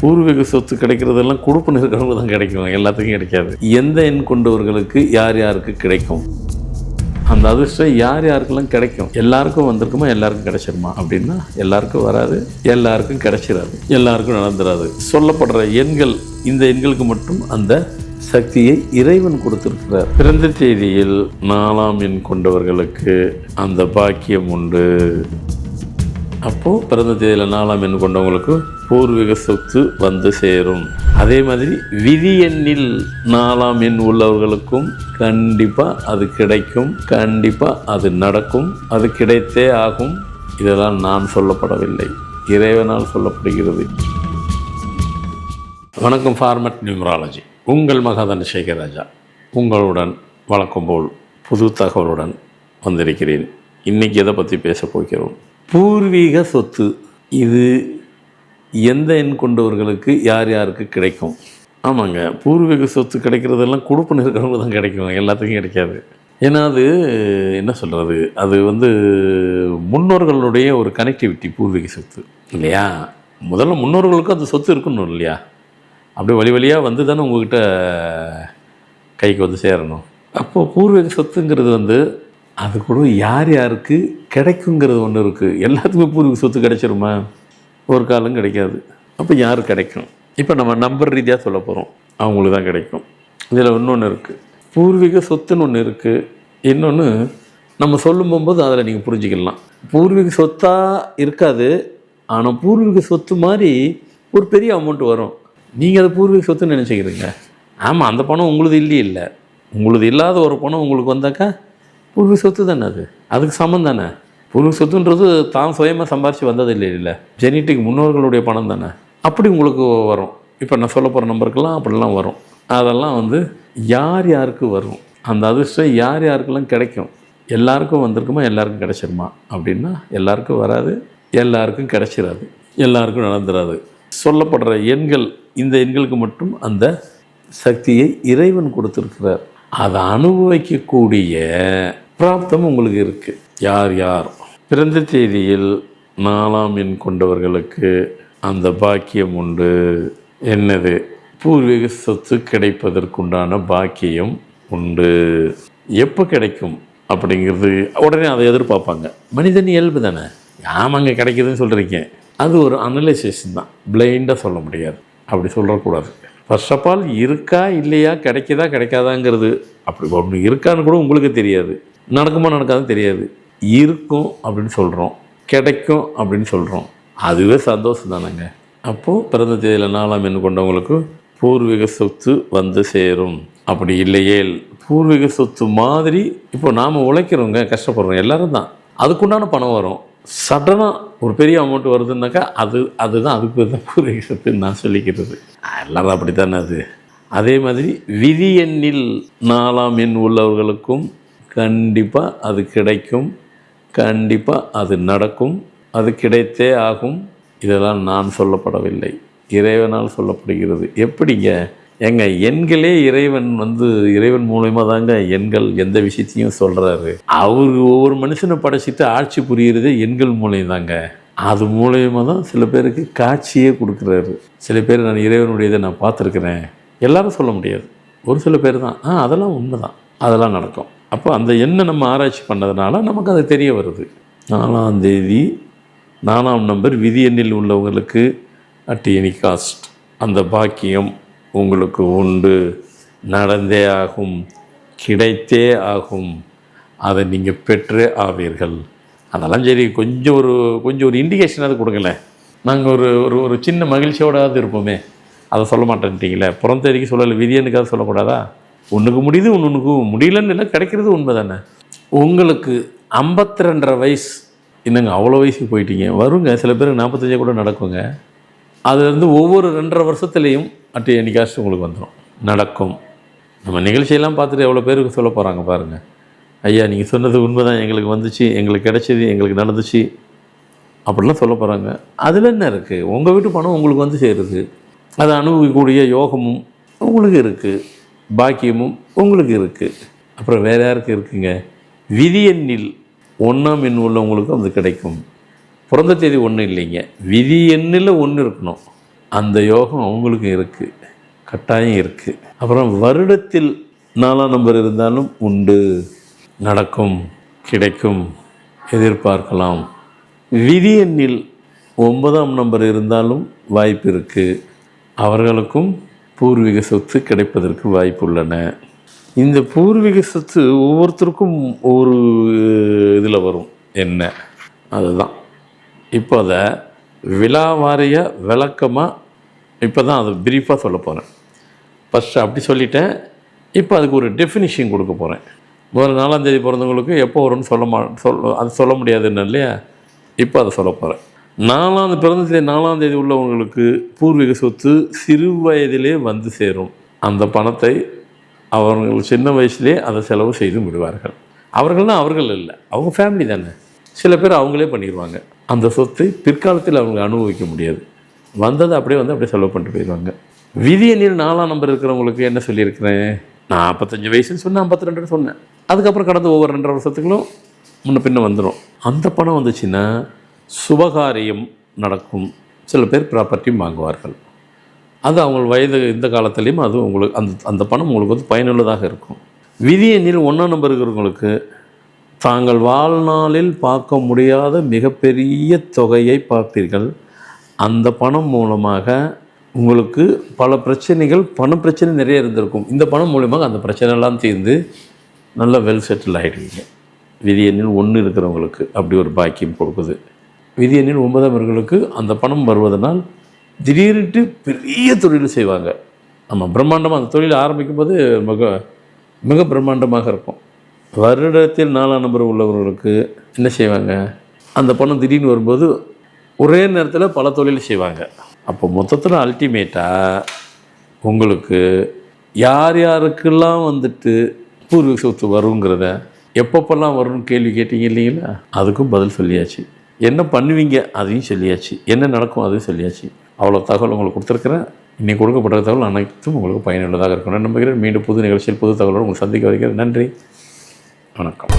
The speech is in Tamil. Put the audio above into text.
பூர்வீக சொத்து கிடைக்கிறதெல்லாம் கொடுப்புன்னு இருக்கிறவங்க தான் கிடைக்கும் எல்லாத்துக்கும் கிடைக்காது. எந்த எண் கொண்டவர்களுக்கு யார் யாருக்கு கிடைக்கும்? அந்த அதிர்ஷ்டம் யார் யாருக்கெல்லாம் கிடைக்கும்? எல்லாருக்கும் வந்திருக்குமா? எல்லாருக்கும் கிடைச்சிருமா? அப்படின்னா எல்லாருக்கும் வராது. எல்லாருக்கும் கிடைச்சிடாது எல்லாருக்கும் நடந்துடாது சொல்லப்படுற எண்கள் இந்த எண்களுக்கு மட்டும் அந்த சக்தியை இறைவன் கொடுத்திருக்கிறார். பிறந்த தேதியில் நாலாம் எண் கொண்டவர்களுக்கு அந்த பாக்கியம் உண்டு. அப்போது பிறந்த தேதியில் நாலாம் எண் கொண்டவங்களுக்கு பூர்வீக சொத்து வந்து சேரும். அதே மாதிரி விதி எண்ணில் நாலாம் எண் உள்ளவர்களுக்கும் கண்டிப்பாக அது கிடைக்கும். கண்டிப்பாக அது நடக்கும். அது கிடைத்தே ஆகும். இதெல்லாம் நான் சொல்லப்படவில்லை. இறைவனால் சொல்லப்படுகிறது. வணக்கம் ஃபார்மட் நியூமராலஜி உங்கள் மகாதன் சேகராஜா உங்களுடன் வழக்கம் போல் புது தகவலுடன் வந்திருக்கிறேன். இன்றைக்கி எதை பற்றி பேச போகிறோம்? பூர்வீக சொத்து. இது எந்த எண் கொண்டவர்களுக்கு யார் யாருக்கு கிடைக்கும்? ஆமாங்க. பூர்வீக சொத்து கிடைக்கிறதெல்லாம் கொடுப்புன்னு இருக்கிறவங்க தான் கிடைக்கும். எல்லாத்துக்கும் கிடைக்காது. ஏன்னா அது என்ன சொல்கிறது அது வந்து முன்னோர்களுடைய ஒரு கனெக்டிவிட்டி பூர்வீக சொத்து. இல்லையா? முதல்ல முன்னோர்களுக்கும் அந்த சொத்து இருக்கணும் இல்லையா? அப்படி வழி வழியாக வந்து தானே உங்ககிட்ட கைக்கு வந்து சேரணும். அப்போது பூர்வீக சொத்துங்கிறது வந்து அது கூட யார் யாருக்கு கிடைக்குங்கிறது ஒன்று இருக்குது எல்லாத்துக்குமே பூர்வீக சொத்து கிடைச்சிருமா? ஒரு காலம் கிடைக்காது. அப்போ யார் கிடைக்கும்? இப்போ நம்ம நம்பர் ரீதியாக சொல்ல போகிறோம் அவங்களுக்கு தான் கிடைக்கும். இதில் இன்னொன்று இருக்குது பூர்வீக சொத்துன்னு ஒன்று இருக்குது இன்னொன்று நம்ம சொல்லும் போகும்போது அதில் நீங்கள் புரிஞ்சுக்கலாம். பூர்வீக சொத்தாக இருக்காது. ஆனால் பூர்வீக சொத்து மாதிரி ஒரு பெரிய அமௌண்ட் வரும். நீங்கள் அதை பூர்வீக சொத்துன்னு நினச்சிக்கிறீங்க. ஆமாம் அந்த பணம் உங்களுது இல்லையே இல்லை. உங்களுது இல்லாத ஒரு பணம் உங்களுக்கு வந்தாக்கா பூர்வீக சொத்து தானே அது? அதுக்கு சமம் தானே? பூர்வீக சொத்துன்றது தான் சுயமாக சம்பாரித்து வந்தது இல்லை இல்லை ஜெனிட்டிக் முன்னோர்களுடைய பணம் தானே. அப்படி உங்களுக்கு வரும். இப்போ நான் சொல்ல போகிற நம்பருக்கெல்லாம் அப்படிலாம் வரும். அதெல்லாம் வந்து யார் யாருக்கு வரும்? அந்த அதிர்ஷ்டம் யார் யாருக்கெல்லாம் கிடைக்கும்? எல்லாருக்கும் வந்திருக்குமா? எல்லாருக்கும் கிடைச்சிருமா? அப்படின்னா எல்லாருக்கும் வராது எல்லாருக்கும் கிடைச்சிடாது எல்லாருக்கும் நடந்துராது. சொல்லப்படுற எண்கள் இந்த எண்களுக்கு மட்டும் அந்த சக்தியை இறைவன் கொடுத்துருக்கிறார். அதை அனுபவிக்கக்கூடிய பிராப்தம் உங்களுக்கு இருக்குது யார் யார்? பிறந்த தேதியில் நாலாம் எண் கொண்டவர்களுக்கு அந்த பாக்கியம் உண்டு. என்னது? பூர்வீக சொத்து கிடைப்பதற்குண்டான பாக்கியம் உண்டு. எப்போ கிடைக்கும் அப்படிங்கிறது உடனே அதை எதிர்பார்ப்பாங்க. மனிதன் இயல்பு தானே? ஆமாங்க கிடைக்குதுன்னு சொல்கிறீங்க அது ஒரு அனலைசேஷன் தான். பிளைண்டாக சொல்ல முடியாது. அப்படி சொல்லக்கூடாது. ஃபர்ஸ்ட் ஆஃப் ஆல் இருக்கா இல்லையா கிடைக்குதா கிடைக்காதாங்கிறது. அப்படி ஒன்று இருக்கான்னு கூட உங்களுக்கு தெரியாது. நடக்குமா நடக்காதுன்னு தெரியாது. இருக்கும் அப்படின்னு சொல்கிறோம் கிடைக்கும் அப்படின்னு சொல்கிறோம் அதுவே சந்தோஷம் தானேங்க. அப்போது பிறந்த தேதியில் நாலாம் எண் கொண்டவங்களுக்கு பூர்வீக சொத்து வந்து சேரும். அப்படி இல்லையேல் பூர்வீக சொத்து மாதிரி இப்போ நாம் உழைக்கிறோங்க கஷ்டப்படுறோம். எல்லாரும் தான். அதுக்குண்டான பணம் வரும். சடனாக ஒரு பெரிய அமௌண்ட் வருதுன்னாக்கா அது அதுதான் அதுக்கு தான் பூர்வீக சொத்துன்னு நான் சொல்லிக்கிறது. எல்லாரும் அப்படி தானே அது? அதே மாதிரி விதி எண்ணில் நாலாம் எண் உள்ளவர்களுக்கும் கண்டிப்பாக அது கிடைக்கும். கண்டிப்பாக அது நடக்கும் அது கிடைத்தே ஆகும். இதெல்லாம் நான் சொல்லப்படவில்லை. இறைவனால் சொல்லப்படுகிறது. எப்படிங்க? எங்க எண்களே இறைவன் வந்து இறைவன் மூலயமா தாங்க எண்கள் எந்த விஷயத்தையும் சொல்கிறாரு அவர் ஒவ்வொரு மனுஷனை படைச்சிட்டு ஆட்சி புரியுறதே எண்கள் மூலியம் தாங்க. அது மூலயமா தான் சில பேருக்கு காட்சியே கொடுக்குறாரு. சில பேர் நான் இறைவனுடையதை நான் பார்த்துருக்குறேன். எல்லாரும் சொல்ல முடியாது. ஒரு சில பேர் தான். ஆ அதெல்லாம் உண்மை தான் அதெல்லாம் நடக்கும். அப்போ அந்த எண்ணை நம்ம ஆராய்ச்சி பண்ணதுனால நமக்கு அது தெரிய வருது. நாலாம் தேதி நாலாம் நம்பர் விதி எண்ணில் உள்ளவங்களுக்கு அட் எனி காஸ்ட் அந்த பாக்கியம் உங்களுக்கு உண்டு. நடந்தே ஆகும் கிடைத்தே ஆகும். அதை நீங்கள் பெற்றே ஆவீர்கள். அதெல்லாம் சரி கொஞ்சம் ஒரு கொஞ்சம் ஒரு இண்டிகேஷனாவது கொடுங்களேன். நாங்கள் ஒரு ஒரு ஒரு சின்ன மகிழ்ச்சியோடாவது இருப்போமே. அதை சொல்ல மாட்டேன்ட்டீங்களே. புறம் தேதிக்கு சொல்லலை விதியனுக்காவது சொல்லக்கூடாதா? ஒன்றுக்கு முடியுது ஒன்றுக்கு முடியலன்னு இல்லை கிடைக்கிறது உண்மை தானே உங்களுக்கு ஐம்பத்தி ரெண்டரை வயசு. என்னங்க அவ்வளோ வயசுக்கு போயிட்டீங்க? வருங்க சில பேருக்கு நாற்பத்தஞ்சே கூட நடக்குங்க. அதுலேருந்து ஒவ்வொரு ரெண்டரை வருஷத்துலேயும் அட்டு என்னைக்காச்சும் உங்களுக்கு வந்துடும் நடக்கும். நம்ம நிகழ்ச்சியெல்லாம் பார்த்துட்டு எவ்வளோ பேருக்கு சொல்ல போகிறாங்க பாருங்கள் ஐயா நீங்கள் சொன்னது உண்மை தான் எங்களுக்கு வந்துச்சு எங்களுக்கு கிடைச்சது எங்களுக்கு நடந்துச்சு. அப்படிலாம் சொல்ல போகிறாங்க அதில் என்ன இருக்குது உங்கள் வீட்டு பணம் உங்களுக்கு வந்து சேருது. அதை அனுபவிக்கக்கூடிய யோகமும் உங்களுக்கு இருக்குது பாக்கியமும் உங்களுக்கு இருக்குது அப்புறம் வேறு யாருக்கு இருக்குங்க? விதி எண்ணில் ஒன்றாம் எண் உள்ளவங்களுக்கும் அது கிடைக்கும். பிறந்த தேதி ஒன்றும் இல்லைங்க. விதி எண்ணில் ஒன்று இருக்கணும். அந்த யோகம் அவங்களுக்கு இருக்குது கட்டாயம் இருக்குது அப்புறம் வருடத்தில் நாலாம் நம்பர் இருந்தாலும் உண்டு. நடக்கும் கிடைக்கும் எதிர்பார்க்கலாம். விதி எண்ணில் ஒன்பதாம் நம்பர் இருந்தாலும் வாய்ப்பு இருக்குது அவர்களுக்கும் பூர்வீக சொத்து கிடைப்பதற்கு வாய்ப்பு உள்ளன இந்த பூர்வீக சொத்து ஒவ்வொருத்தருக்கும் ஒரு இதில் வரும். என்ன? அதுதான். இப்போ அதை விழாவாரிய விளக்கமாக இப்போ தான் அதை பிரீஃபாக சொல்ல போகிறேன் ஃபஸ்ட்டு அப்படி சொல்லிட்டேன். இப்போ அதுக்கு ஒரு டெஃபினிஷன் கொடுக்க போகிறேன் முதல்ல நாலாம் தேதி பிறந்தவங்களுக்கு எப்போ வரும்னு சொல்ல மா சொல் அது சொல்ல முடியாதுன்னு இல்லையா? இப்போ அதை சொல்ல போகிறேன் நாலாம் பிறந்த நாலாம் தேதி உள்ளவங்களுக்கு பூர்வீக சொத்து சிறு வயதிலே வந்து சேரும். அந்த பணத்தை அவர்கள் சின்ன வயசுலேயே அதை செலவு செய்து விடுவார்கள். அவர்கள்னா அவர்கள் இல்லை அவங்க ஃபேமிலி தானே. சில பேர் அவங்களே பண்ணிடுவாங்க அந்த சொத்தை பிற்காலத்தில் அவங்க அனுபவிக்க முடியாது. வந்ததை அப்படியே வந்து அப்படியே செலவு பண்ணிட்டு போயிடுவாங்க. விதி நாலாம் நம்பர் இருக்கிறவங்களுக்கு என்ன சொல்லியிருக்கிறேன்? நாற்பத்தஞ்சு வயசுன்னு சொன்னேன் ஐம்பத்தி ரெண்டுன்னு சொன்னேன். அதுக்கப்புறம் கடந்த ஒவ்வொரு ரெண்டரை வருஷத்துக்குள்ளும் முன்ன பின்ன வந்துடும் அந்த பணம் வந்துச்சுன்னா சுபகாரியம் நடக்கும். சில பேர் ப்ராப்பர்ட்டியும் வாங்குவார்கள். அது அவங்க வயது இந்த காலத்துலேயும் அது உங்களுக்கு அந்த அந்த பணம் உங்களுக்கு வந்து பயனுள்ளதாக இருக்கும். விதி எண்ணில் ஒன்றாம் நம்பர் இருக்கிறவங்களுக்கு தாங்கள் வாழ்நாளில் பார்க்க முடியாத மிகப்பெரிய தொகையை பார்ப்பீர்கள் அந்த பணம் மூலமாக உங்களுக்கு பல பிரச்சனைகள் பண பிரச்சனை நிறைய இருந்திருக்கும். இந்த பணம் மூலமாக அந்த பிரச்சனைலாம் தீர்ந்து நல்ல வெல் செட்டில் ஆகிடுவீங்க விதி எண்ணில் ஒன்று இருக்கிறவங்களுக்கு அப்படி ஒரு பாக்கியம் கொடுக்குது. விதி எண்ணில் ஒன்பதாம் இருக்கிறவங்களுக்கு அந்த பணம் வருவதனால் திடீர்னுட்டு பெரிய தொழில் செய்வாங்க. நம்ம பிரம்மாண்டமாக அந்த தொழில் ஆரம்பிக்கும் போது மிக மிக பிரம்மாண்டமாக இருக்கும். வருடத்தில் நாலாம் நம்பர் உள்ளவர்களுக்கு என்ன செய்வாங்க? அந்த பணம் திடீர்னு வரும்போது ஒரே நேரத்தில் பல தொழில் செய்வாங்க. அப்போ மொத்தத்தில் அல்டிமேட்டாக உங்களுக்கு யார் யாருக்கெல்லாம் வந்துட்டு பூர்வீக சொத்து வருங்கிறத எப்பப்பெல்லாம் வரும்னு கேள்வி கேட்டீங்க இல்லைங்களா? அதுக்கும் பதில் சொல்லியாச்சு. என்ன பண்ணுவீங்க? அதையும் சொல்லியாச்சு. என்ன நடக்கும்? அதையும் சொல்லியாச்சு. அவ்வளோ தகவல் உங்களுக்கு கொடுத்துருக்குறேன். இன்னைக்கு கொடுக்கப்பட்ட தகவல் அனைத்தும் உங்களுக்கு பயனுள்ளதாக இருக்கும். நம்புகிறேன். மீண்டும் புது நிகழ்ச்சியில் புது தகவலோடு உங்களை சந்திக்க வைக்கிறேன் நன்றி. வணக்கம்.